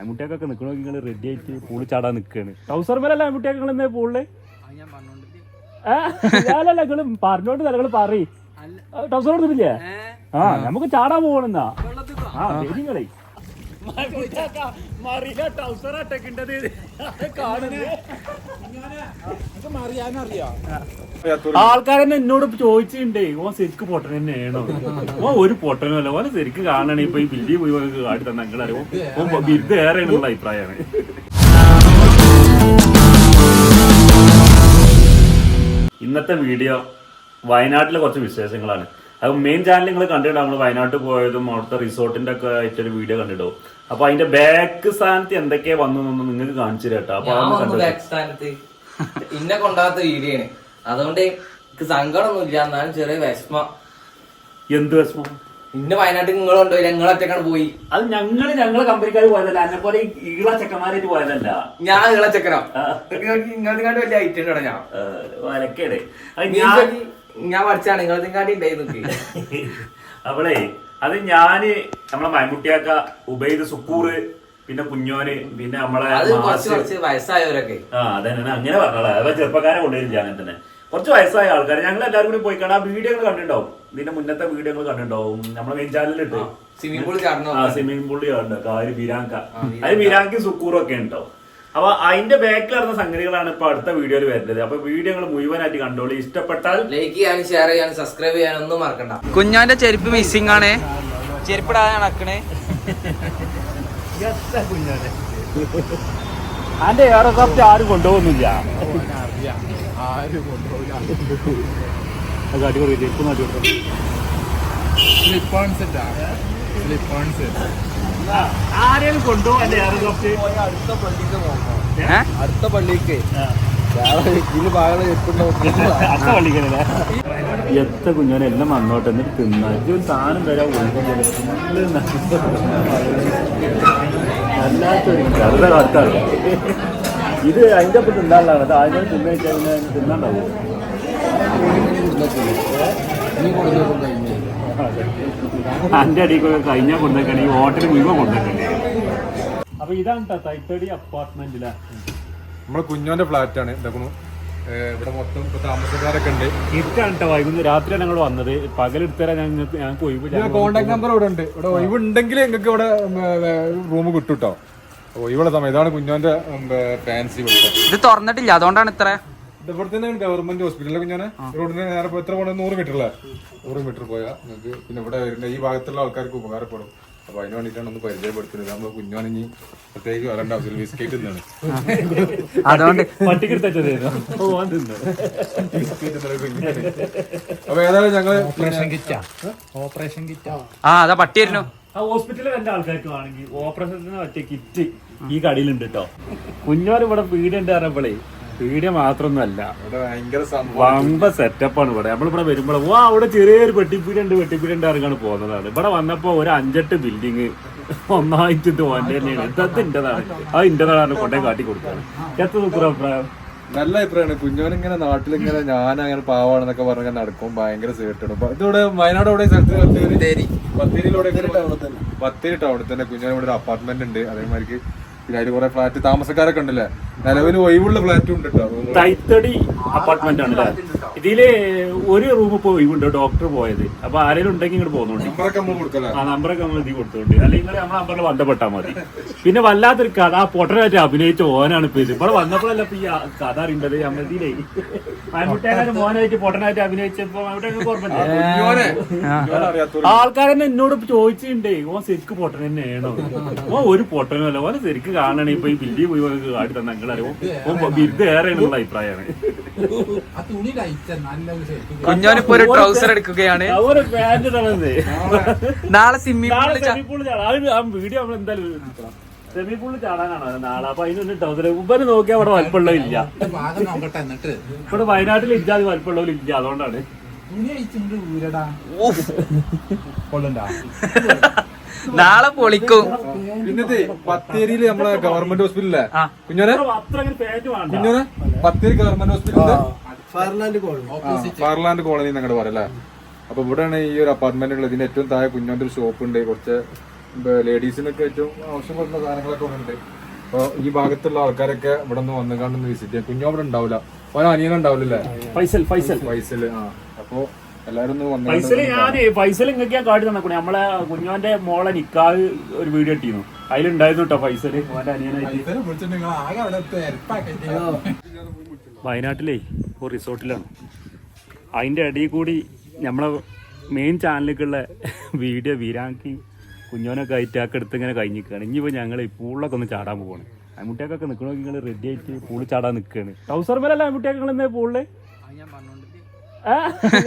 അമ്മുട്ടിയൊക്കെ നിൽക്കണോ നിങ്ങൾ റെഡി ആയിട്ട് പൂൾ ചാടാൻ നിൽക്കുകയാണ് ടൗസർ മേലല്ല അമ്മുട്ടിയൊക്കെ നിങ്ങൾ എന്താ പൂളിൽ ഞാനല്ല നിങ്ങൾ പറഞ്ഞോണ്ട് നിലകൾ പറയും. ടൗസർ കൊടുത്തിട്ടില്ലേ ആ നമുക്ക് ചാടാൻ പോകണെന്നാ ആ നിങ്ങളെ ആൾക്കാരെന്നെ എന്നോട് ചോദിച്ചിട്ടുണ്ടേ ഓൻ ശരിക്ക് പൊട്ടൻ തന്നെയാണോ? ഓ ഒരു പൊട്ടനല്ല ഓനെ ശരിക്ക് കാണണേ ഇപ്പൊ ഈ ബില്ലി പോയി കാട്ടി തന്നെ നിങ്ങളറിയോ ഓൻ ബിരുദ ഏറെ എന്നുള്ള അഭിപ്രായമാണ് ഇന്നത്തെ വീഡിയോ വയനാട്ടിലെ കുറച്ച് വിശേഷങ്ങളാണ്. അത് മെയിൻ ചാനൽ നിങ്ങൾ കണ്ടിട്ട് നമ്മൾ വയനാട്ടിൽ പോയതും അവിടുത്തെ റിസോർട്ടിന്റെ ഒക്കെ ആയിട്ടൊരു വീഡിയോ കണ്ടിട്ടു അപ്പൊ അതിന്റെ ബാക്ക് സ്ഥാനത്ത് എന്തൊക്കെയാ വന്നു എന്നൊന്നും നിങ്ങൾക്ക് കാണിച്ചു തരാട്ടോ. അപ്പൊ ഇന്നെ കൊണ്ടാത്ത വീഡിയാണ് അതുകൊണ്ട് എനിക്ക് സങ്കടമൊന്നുമില്ല. എന്നാലും ചെറിയ വിഷമ. എന്ത് വിഷമം? ഇന്ന് വയനാട്ടിൽ നിങ്ങൾ കൊണ്ടുപോയി നിങ്ങൾ ഒറ്റക്കാണ് പോയി. അത് ഞങ്ങൾ ഞങ്ങളെ കമ്പനിക്കാർ പോയതല്ല. എന്നെ പോലെ ഈള ചെക്കന്മാരായിട്ട് പോയതല്ല. ഞാൻ ഈള ചെക്കനോ. വലിയ ഐറ്റം ഉണ്ടോ ഞാൻ? വലക്കേടെ. ഞാൻ ഞാൻ പഠിച്ചാണ് നിങ്ങാണ്ടി ഉണ്ടായിരുന്നു അവളെ അത് ഞാൻ നമ്മളെ മൈമുട്ടിയാക്ക ഉബൈദ് സുക്കൂറ് പിന്നെ കുഞ്ഞോന് പിന്നെ നമ്മളെ അത് കുറച്ച് കുറച്ച് വയസ്സായവരൊക്കെ. ആ അതെ അങ്ങനെ പറഞ്ഞോളാം. അപ്പൊ ചെറുപ്പക്കാരെ കൊണ്ടുവരില്ല അങ്ങനെ തന്നെ. കുറച്ച് വയസ്സായ ആൾക്കാർ ഞങ്ങൾ എല്ലാവരും കൂടി പോയി കാണാം ആ വീഡിയോകൾ കണ്ടിട്ടുണ്ടാവും. ഇതിന്റെ മുന്നത്തെ വീഡിയോകൾ കണ്ടിട്ടുണ്ടാവും. നമ്മളെ മെയിൻ ചാനലിലിട്ട് സ്വിമ്മിംഗ് പൂളിൽ ചാടണോ ആ സ്വിമ്മിംഗ് പൂളി ഉണ്ട് കാര് ബിരാങ്ക അതിന് ബിരാങ്കി സുക്കൂറും ഒക്കെ ഉണ്ടോ അപ്പൊ അതിന്റെ ബാക്കിൽ നടന്ന സംഗതികളാണ് ഇപ്പൊ അടുത്ത വീഡിയോയിൽ വരുന്നത്. അപ്പൊ വീഡിയോകൾ മുഴുവനായിട്ട് കണ്ടോളി. ഇഷ്ടപ്പെട്ടാൽ ലൈക്ക് ചെയ്യാനും ഷെയർ ചെയ്യാനും സബ്സ്ക്രൈബ് ചെയ്യാനും ഒന്നും മറക്കണ്ട. കുഞ്ഞാന്റെ ചെരുപ്പ് മിസ്സിംഗ് ആണ്. ചെരുപ്പിടാതെ നടക്കണേ. അതിന്റെ എയർക്രാഫ്റ്റ് ആരും കൊണ്ടുപോകുന്നില്ല. അത് അടിപൊളി ചെരുപ്പ് നാട്ടി കൊടുത്തു. ആരെയും കൊണ്ടുപോകാൻ അടുത്ത പള്ളിക്ക് പോകണം അടുത്ത പള്ളിക്ക്. എത്ര കുഞ്ഞോനെ എല്ലാം വന്നോട്ടെ എന്നിട്ട് തിന്നാ സാധനം തരാൻ അല്ലാത്തൊരു കറുത കാത്താണ് ഇത് അതിന്റെ ഒപ്പം തിന്നാനുള്ളതാണ്. അത് ആദ്യം തിന്നു വെച്ചാൽ തിന്നാണ്ടാവും? അന്റെ അടിക്കൊക്കെ കഴിഞ്ഞാൽ കൊണ്ടേക്കണേ ഈ ഹോട്ടൽ മുഴുവൻ കൊണ്ടേക്കണേ അപ്പൊ ഇതാണ് തൈത്തടി അപ്പാർട്ട്മെന്റിലാ നമ്മളെ കുഞ്ഞോന്റെ ഫ്ലാറ്റാണ് ആണ്. ഇതാക്കണു ഇവിടെ മൊത്തം ഇപ്പൊ താമസക്കാരൊക്കെ ഉണ്ട്. ഇരുട്ടാണ് കേട്ടോ വൈകുന്നേരം രാത്രിയാണ് ഞങ്ങൾ വന്നത്. പകലെടുത്തരാൻ ഞാൻ ഞങ്ങൾക്ക് ഒഴിവ് കോണ്ടാക്ട് നമ്പർ ഇവിടെ ഉണ്ട്. ഇവിടെ ഒഴിവുണ്ടെങ്കിൽ ഞങ്ങൾക്ക് ഇവിടെ റൂം കിട്ടും കേട്ടോ ഒഴിവുള്ള സമയം ഇതാണ് കുഞ്ഞോന്റെ ഫാൻസി ഇത് തുറന്നിട്ടില്ല. അതുകൊണ്ടാണ് ഇത്ര. ഇത് ഇവിടെ തന്നെ ഗവൺമെന്റ് ഹോസ്പിറ്റലിലെ കുഞ്ഞാണ് റോഡിന് നേരെ പോയി എത്ര പോകണം നൂറ് മീറ്റർ അല്ലേ നൂറ് മീറ്റർ പോയാൽ നിങ്ങൾക്ക് പിന്നെ ഇവിടെ വരുന്ന ഈ ഭാഗത്തുള്ള ആൾക്കാർക്ക് ഉപകാരപ്പെടും. അപ്പൊ അതിന് വേണ്ടിയിട്ടാണ് ഒന്ന് പരിചയപ്പെടുത്തുന്നത്. നമ്മൾ ഇനി പ്രത്യേകിച്ച് വരേണ്ട ആവശ്യമില്ല. ബിസ്ക്കറ്റ് തിന്നാണ്. അതുകൊണ്ട് ഓപ്പറേഷൻ അപ്പൊ ഏതായാലും ഞങ്ങൾ ആ അതാ പട്ടിയായിരുന്നു. ആ ഹോസ്പിറ്റലിൽ രണ്ട് ആൾക്കാർക്ക് വേണമെങ്കിൽ ഓപ്പറേഷത്തിന് പറ്റിയ കിറ്റ് ഈ കടയിലുണ്ട് കേട്ടോ കുഞ്ഞോർ ഇവിടെ വീടുണ്ട് പറഞ്ഞപ്പോഴേ വീഡിയോ മാത്രമൊന്നുമല്ല. വമ്പ സെറ്റപ്പാണ് ഇവിടെ. നമ്മളിവിടെ വരുമ്പോൾ വാ അവിടെ ചെറിയൊരു പെട്ടിപ്പീടി ഉണ്ട് ഇറങ്ങാണ് പോകുന്നതാണ്. ഇവിടെ വന്നപ്പോ ഒരു അഞ്ചെട്ട് ബിൽഡിങ് ഒന്നായിട്ട് ഇത് ഓന്റെ തന്നെയാണ്. ഇതത് അത് ഇന്റേതാണ് കൊണ്ടേ കാട്ടി കൊടുത്താണ് എത്ര ദുഃഖം അഭിപ്രായം? നല്ല അഭിപ്രായമാണ്. കുഞ്ഞോനിങ്ങനെ നാട്ടിലിങ്ങനെ ഞാൻ അങ്ങനെ പാവാണെന്നൊക്കെ പറഞ്ഞ നടക്കും. ഭയങ്കര സേർട്ടാണ് ഇതിവിടെ വയനാട് അവിടെ സ്ഥലത്ത് ബത്തേരി ബത്തേരിയിലൂടെ ബത്തേരി ടൗണിൽ തന്നെ. കുഞ്ഞോന് ഇവിടെ ഒരു അപ്പാർട്ട്മെന്റ് ഉണ്ട്. അതേമാതിരി പിന്നെ അതിൽ കുറെ ഫ്ലാറ്റ് താമസക്കാരൊക്കെ ഉണ്ടല്ലേ? നിലവിൽ ഒഴിവുള്ള ഫ്ലാറ്റും ഉണ്ട് കേട്ടോ. തൈത്തടി അപ്പാർട്ട്മെന്റ് ആണ് ഇതിൽ ഒരു റൂം ഇപ്പൊ ഒഴിവുണ്ട് ഡോക്ടർ പോയത്. അപ്പൊ ആരെങ്കിലും ഉണ്ടെങ്കിൽ ഇങ്ങോട്ട് പോകുന്നുണ്ട് നമ്പറൊക്കെ നമ്മൾ കൊടുക്കല്ലേ ആ നമ്പറൊക്കെ നമ്മൾ ഇതിൽ കൊടുത്തോണ്ട്. അല്ലെങ്കിൽ നമ്മൾ നമ്പറിൽ ബന്ധപ്പെട്ടാൽ മതി. പിന്നെ വല്ലാത്തൊരു കഥ. ആ പൊട്ടനായിട്ട് അഭിനയിച്ച ഓനാണ് ഇപ്പൊ ഇത്. ഇവിടെ വന്നപ്പോഴല്ല ഇപ്പൊ ഈ കഥ അറിയേണ്ടത്? അമ്മതിയിലേ മമ്മൂട്ടിയാകാരൻ മോനായിട്ട് പൊട്ടനായിട്ട് അഭിനയിച്ചപ്പോ ആൾക്കാരെന്നെ എന്നോട് ചോദിച്ചിട്ടുണ്ട് ഓൻ ശരിക്കും പൊട്ടൻ തന്നെയാണോ ഓൻ ഒരു പൊട്ടനല്ല ഓനെ ശരിക്ക് കാണണേ ഇപ്പൊ ഈ ബില്ലി പോയി ഓനക്ക് കാട്ടി തന്നെ ഓൻ ബിരുദ ഏറെ എന്നുള്ള അഭിപ്രായമാണ് കുഞ്ഞോനിപ്പോ ഒരു ട്രൗസർ എടുക്കുകയാണ്. പാന്റ് നാളെ പൂളിൽ ആ വീഡിയോ നമ്മൾ എന്തായാലും സെമി പൂളിൽ ചാടാനാണ്? നാളെ അപ്പൊ അതിനൊന്നും ടൗസർ ഉപ്പന് നോക്കിയാൽ അവിടെ വലിപ്പമുള്ള ഇല്ല. ഭാഗം നോക്കട്ടെ എന്നിട്ട് ഇവിടെ വയനാട്ടിൽ ഇല്ലാതെ വലിപ്പമുള്ളവർ ഇല്ല. അതുകൊണ്ടാണ്. തുണി അയച്ചിട്ട് ഊരടാ കൊള്ളണ്ടാ നാളെ പൊളിക്കും. പിന്നത്തെ ബത്തേരിയിൽ നമ്മളെ ഗവൺമെന്റ് ഹോസ്പിറ്റലില്ലേ ആ. കുഞ്ഞോനെ? അത്ര അങ്ങനെ പാന്റ് വേണ്ട. കുഞ്ഞോനെ? ബത്തേരി ഗവൺമെന്റ് ഹോസ്പിറ്റലിൽ ഓപ്പോസിറ്റ് ഫാർലാൻഡ് കോളനി. എന്നങ്ങോട്ട് പറയല്ലേ അപ്പൊ ഇവിടെയാണ് ഈ ഒരു അപ്പാർട്ട്മെന്റ് ഉള്ളത് ഇതിന്റെ ഏറ്റവും താഴെ കുഞ്ഞോന്റെ ഒരു ഷോപ്പ് ഉണ്ട് കുറച്ച് ലേഡീസിനൊക്കെ ഏറ്റവും ആവശ്യപ്പെടുന്ന സാധനങ്ങളൊക്കെ ഉണ്ട് അപ്പൊ ഈ ഭാഗത്തുള്ള ആൾക്കാരൊക്കെ ഇവിടെ നിന്ന് വന്നു കണ്ടൊന്ന് വിസിറ്റ് ചെയ്യാം. കുഞ്ഞോ അവിടെ ഉണ്ടാവില്ല ഓരോ അനിയൻ ഉണ്ടാവില്ലല്ലേ ഫൈസൽ ഫൈസൽ. പൈസൽ ആ. അപ്പൊ ഫൈസൽ ഞാൻ ഫൈസൽ ഇങ്ങനെയാ കാട്ടി തന്നേ നമ്മളെ കുഞ്ഞോന്റെ മോളെ നിക്കാഹ് ഒരു വീഡിയോ ഇട്ടിരുന്നു അതിലുണ്ടായിരുന്നു കേട്ടോ ഫൈസൽ മോന്റെ അനിയനായിട്ട്. വയനാട്ടിലേ ഒരു റിസോർട്ടിലാണ്. അതിന്റെ ഇടയിൽ കൂടി നമ്മളെ മെയിൻ ചാനലിലേക്കുള്ള വീഡിയോ വീരാക്കി കുഞ്ഞോനൊക്കെ ആയിട്ടൊക്കെ എടുത്ത് ഇങ്ങനെ കഴിഞ്ഞിരിക്കുകയാണ്. ഇനിയിപ്പോൾ ഞങ്ങൾ ഈ പൂളിലൊക്കെ ഒന്ന് ചാടാൻ പോവാണ്. അമ്മൂട്ടിയൊക്കെ നിൽക്കണമെങ്കിൽ നിങ്ങൾ റെഡി ആയിട്ട് പൂളിൽ ചാടാൻ നിൽക്കുകയാണ് ടൗസർ മേലല്ല അമ്മൂട്ടിയൊക്കെ നിങ്ങൾ പൂളിൽ? ആ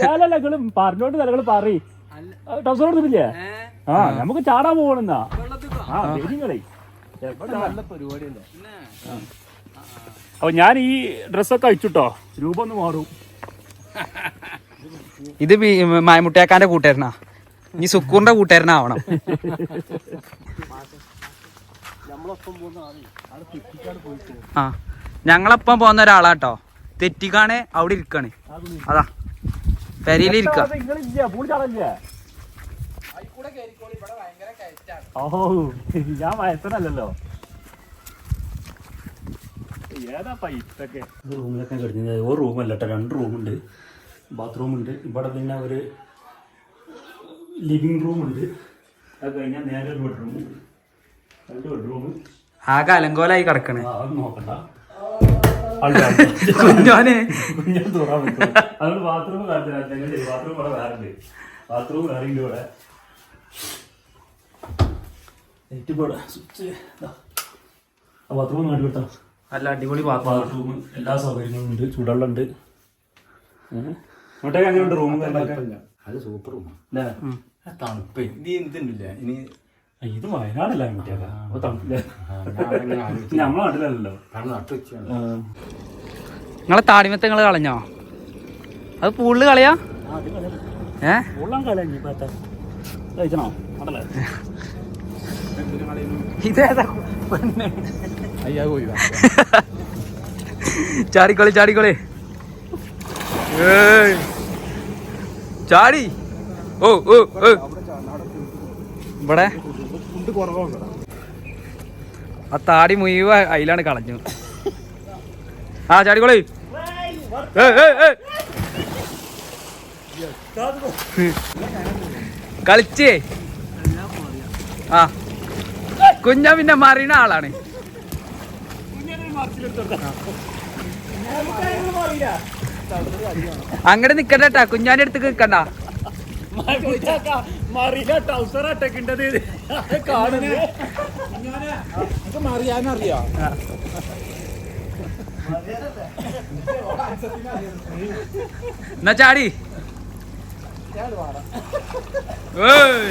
ഞാനല്ല പറഞ്ഞോണ്ട് നിങ്ങൾ പറയും. ടൗസർ കൊടുത്തിട്ടില്ലേ? ആ നമുക്ക് ചാടാൻ പോകണെന്നാ. ആ നിങ്ങളെ അപ്പൊ ഞാൻ ഈ ഡ്രസ്സൊക്കെ അയച്ചുട്ടോ രൂപ ഒന്ന് മാറും. ഇത് മായമുട്ടിയാക്കാന്റെ കൂട്ടുകാരനാ. ഇനി സുക്കൂറിന്റെ കൂട്ടുകാരനാവണം ആ ഞങ്ങളപ്പം പോകുന്ന ഒരാളാട്ടോ. തെറ്റിക്കാണ് അവിടെ ഇരിക്കാണ്. അതാ. ഓ ഞാൻ വയസ്സനല്ലോ ഏതാ പൈസൊക്കെ? റൂമിലൊക്കെ കിടക്കുന്നത് ഒരു റൂമല്ല കേട്ടോ രണ്ട് റൂമുണ്ട്. ബാത്റൂം ഉണ്ട് ഇവിടെ പിന്നെ ഒരു ലിവിങ് റൂം ഉണ്ട് അത് കഴിഞ്ഞാൽ നേരെ ഒരു ബെഡ്റൂം രണ്ട് ബെഡ്റൂം ആകെ അലങ്കോലായി കിടക്കണേ. ആ അത് നോക്കണ്ട. കുഞ്ഞോനെ. ഞാൻ തുറക്കാൻ പറ്റും. അതുകൊണ്ട് ബാത്റൂം കാണിച്ചു ബാത്റൂം ഇവിടെ വേറെ ഉണ്ട്. ബാത്റൂം വേറെ ഉണ്ട് ഇവിടെ. ലൈറ്റ് ഇവിടെ സ്വിച്ച് ആ ബാത്റൂം കാട്ടി കൊടുത്താ. നല്ല അടിപൊളി ബാത്റൂം എല്ലാ സൗകര്യങ്ങളും ഉണ്ട്. ചൂടുവെള്ളം ഉണ്ട് അങ്ങനെ അങ്ങനെയുണ്ട് റൂം അത് സൂപ്പർ റൂമാണ് തണുപ്പ്. ഇത് എന്തുണ്ടില്ല? ഇനി ഇത് വയനാടല്ല നമ്മളെ ആ. നിങ്ങളെ താടിമത്തെ നിങ്ങൾ കളഞ്ഞോ? അത് പൂളിൽ കളയാ? ഏ? ഇതേതാ? ചാടിക്കോളി ചാടിക്കോളി. ഏയ്. ചാടി. ഓ ഓ ഓ. ആ താടി മുഴുവ അതിലാണ് കളഞ്ഞു. ആ ചാടിക്കോളി. കളിച്ചേ. ആ. കുഞ്ഞ പിന്നെ മറിയണ ആളാണ്. അങ്ങോട്ട് നിക്കണ്ടട്ടാ കുഞ്ഞാന്റെ അടുത്ത് നിക്കണ്ട. മറിയില്ല ടൗസർ അട്ടക്കിണ്ടത് കാണുന്നത് നമുക്ക് മറിയാനറിയാ? എന്നാ ചാടി. ഏയ്.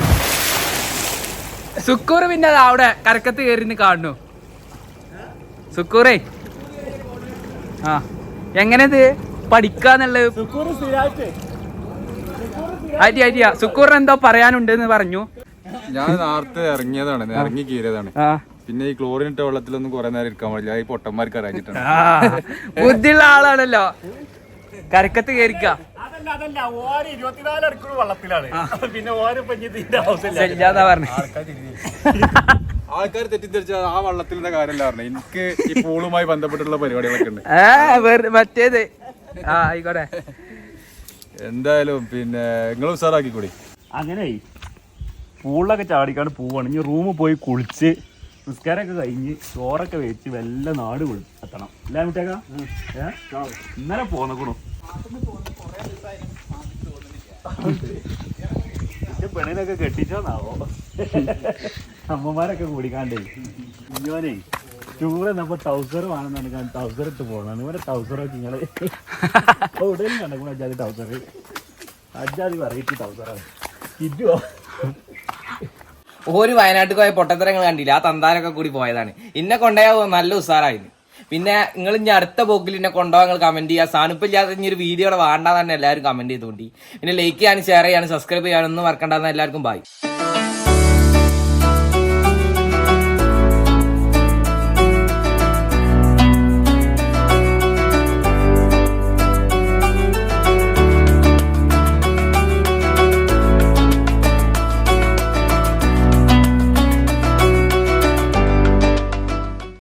സുക്കൂറ് പിന്നെ അവിടെ കരക്കത്ത് കയറി കാണുന്നു. സുക്കൂറേ. ആ. എങ്ങനെ ഇത് പഠിക്കാന്നുള്ളത് സുക്കൂർ സ്ഥിരമായിട്ട് അരി അരിയാ സുക്കൂറിന് എന്തോ പറയാനുണ്ട് എന്ന് പറഞ്ഞു. ഞാൻ നേരത്തെ ഇറങ്ങിയതാണ് ഇറങ്ങി കീറിയതാണ്. പിന്നെ ഈ ക്ലോറിൻ ഇട്ട വെള്ളത്തിലൊന്നും കുറെ നേരം ഇരിക്കാൻ പാടില്ല. ഈ പൊട്ടന്മാർക്ക് അറിയിച്ചിട്ടുണ്ട് ആ, ബുദ്ധിയുള്ള ആളാണല്ലോ. കരക്കത്ത് കയറിക്ക ആൾക്കാർ തെറ്റിദ്ധരിച്ച ആ വള്ളത്തിന്റെ കാര്യമല്ല പറഞ്ഞു. എനിക്ക് ഈ പൂളുമായി ബന്ധപ്പെട്ടുള്ള പരിപാടികളൊക്കെ ഉണ്ട്. മറ്റേത്. ആ ആയിക്കോട്ടെ. എന്തായാലും പിന്നെ നിങ്ങൾ ഉഷാറാക്കി കൂടി. അങ്ങനെ പൂളൊക്കെ ചാടിക്കാണ്ട് പോവാണ്. ഇനി റൂമിൽ പോയി കുളിച്ച് നിസ്കാരമൊക്കെ കഴിഞ്ഞ് ചോറൊക്കെ വെച്ച് വല്ല നാട് എത്തണം. അല്ലേ മിട്ടേക്ക ഇന്നലെ പോന്നക്കണു. പെണ്ണിനൊക്കെ കെട്ടിച്ചോന്നാവോ? അമ്മമാരൊക്കെ കൂടിക്കാണ്ടേ. ഞാനേ ടൂർ എന്നപ്പോ ടൗസർ വേണമെന്നാണ് ടൗസർ ഇട്ട് പോകണം ഇവിടെ ടൗസറൊക്കെ നിങ്ങൾ ഒരു വയനാട്ടിൽ പോയ പൊട്ടത്തരങ്ങൾ കണ്ടില്ല. ആ തന്താനൊക്കെ കൂടി പോയതാണ്. ഇന്നെ കൊണ്ടുപോയാൽ നല്ല ഉസാറായിരുന്നു പിന്നെ നിങ്ങൾ ഇനി അടുത്ത പോക്കിൽ എന്നെ കൊണ്ടുപോകാൻ നിങ്ങൾ കമന്റ് ചെയ്യുക. സാധനപ്പില്ലാത്ത ഇനി ഒരു വീഡിയോ വേണ്ടാന്ന് തന്നെ എല്ലാവരും കമന്റ് ചെയ്തുകൊണ്ട്. പിന്നെ ലൈക്ക് ചെയ്യാനും ഷെയർ ചെയ്യാനും സബ്സ്ക്രൈബ് ചെയ്യാനും ഒന്നും മറക്കണ്ടെന്ന് എല്ലാവർക്കും ബൈ